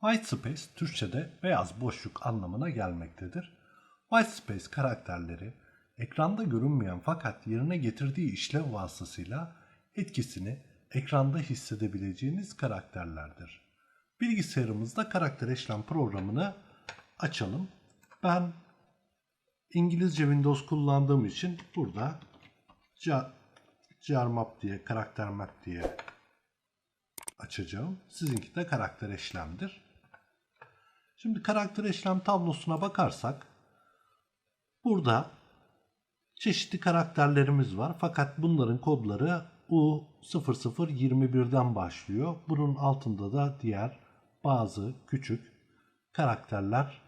White space Türkçe'de beyaz boşluk anlamına gelmektedir. White space karakterleri ekranda görünmeyen fakat yerine getirdiği işlev vasıtasıyla etkisini ekranda hissedebileceğiniz karakterlerdir. Bilgisayarımızda karakter eşlem programını açalım. Ben İngilizce Windows kullandığım için burada Jar, jar map diye, karakter map diye açacağım. Sizinki de karakter eşlemdir. Şimdi karakter eşlem tablosuna bakarsak burada çeşitli karakterlerimiz var. Fakat bunların kodları U0021'den başlıyor. Bunun altında da diğer bazı küçük karakterler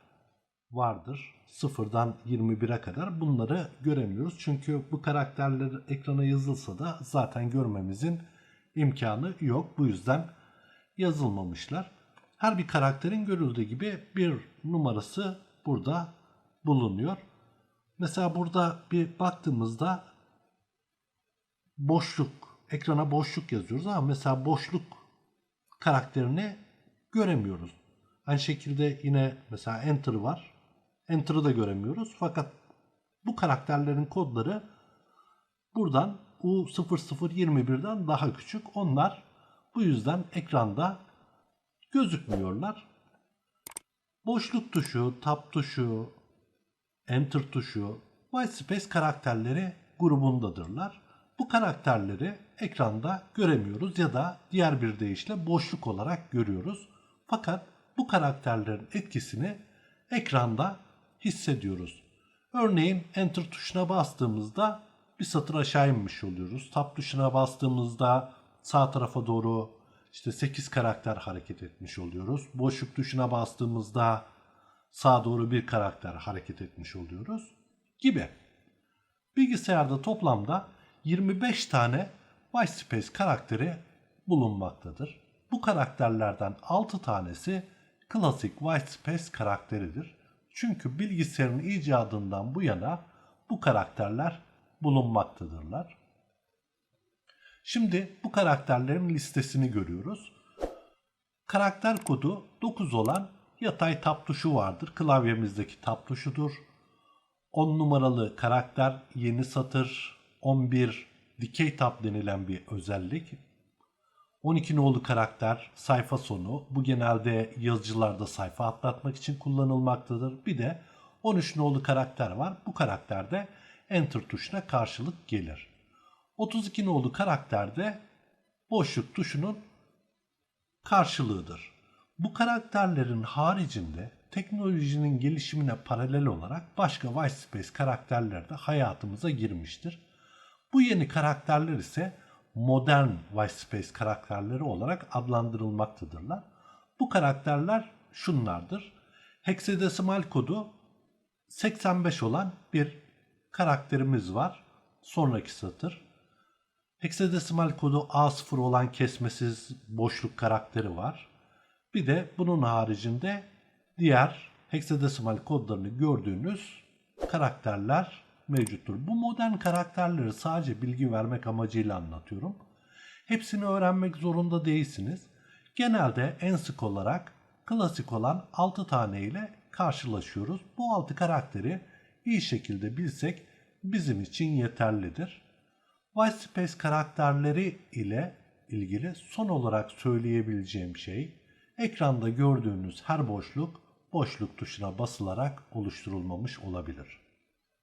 vardır. 0'dan 21'e kadar bunları göremiyoruz. Çünkü bu karakterler ekrana yazılsa da zaten görmemizin imkanı yok. Bu yüzden yazılmamışlar. Her bir karakterin görüldüğü gibi bir numarası burada bulunuyor. Mesela burada bir baktığımızda boşluk, ekrana boşluk yazıyoruz ama mesela boşluk karakterini göremiyoruz. Aynı şekilde yine mesela enter var. Enter'ı da göremiyoruz. Fakat bu karakterlerin kodları buradan U0021'den daha küçük. Onlar bu yüzden ekranda gözükmüyorlar. Boşluk tuşu, tab tuşu, enter tuşu, white space karakterleri grubundadırlar. Bu karakterleri ekranda göremiyoruz ya da diğer bir deyişle boşluk olarak görüyoruz. Fakat bu karakterlerin etkisini ekranda hissediyoruz. Örneğin enter tuşuna bastığımızda bir satır aşağı inmiş oluyoruz. Tab tuşuna bastığımızda sağ tarafa doğru işte 8 karakter hareket etmiş oluyoruz. Boşluk tuşuna bastığımızda sağa doğru bir karakter hareket etmiş oluyoruz gibi. Bilgisayarda toplamda 25 tane white space karakteri bulunmaktadır. Bu karakterlerden 6 tanesi klasik white space karakteridir. Çünkü bilgisayarın icadından bu yana bu karakterler bulunmaktadırlar. Şimdi bu karakterlerin listesini görüyoruz. Karakter kodu 9 olan yatay tab tuşu vardır. Klavyemizdeki tab tuşudur. 10 numaralı karakter yeni satır 11 dikey tab denilen bir özellik. 12 nolu karakter sayfa sonu. Bu genelde yazıcılarda sayfa atlatmak için kullanılmaktadır. Bir de 13 nolu karakter var. Bu karakterde enter tuşuna karşılık gelir. 32 nolu karakterde boşluk tuşunun karşılığıdır. Bu karakterlerin haricinde teknolojinin gelişimine paralel olarak başka white space karakterler de hayatımıza girmiştir. Bu yeni karakterler ise modern white space karakterleri olarak adlandırılmaktadırlar. Bu karakterler şunlardır. Heksadesimal kodu 85 olan bir karakterimiz var. Sonraki satır. Heksadesimal kodu A0 olan kesmesiz boşluk karakteri var. Bir de bunun haricinde diğer heksadesimal kodlarını gördüğünüz karakterler mevcuttur. Bu modern karakterleri sadece bilgi vermek amacıyla anlatıyorum. Hepsini öğrenmek zorunda değilsiniz. Genelde en sık olarak klasik olan 6 tane ile karşılaşıyoruz. Bu 6 karakteri iyi şekilde bilsek bizim için yeterlidir. White Space karakterleri ile ilgili son olarak söyleyebileceğim şey ekranda gördüğünüz her boşluk boşluk tuşuna basılarak oluşturulmamış olabilir.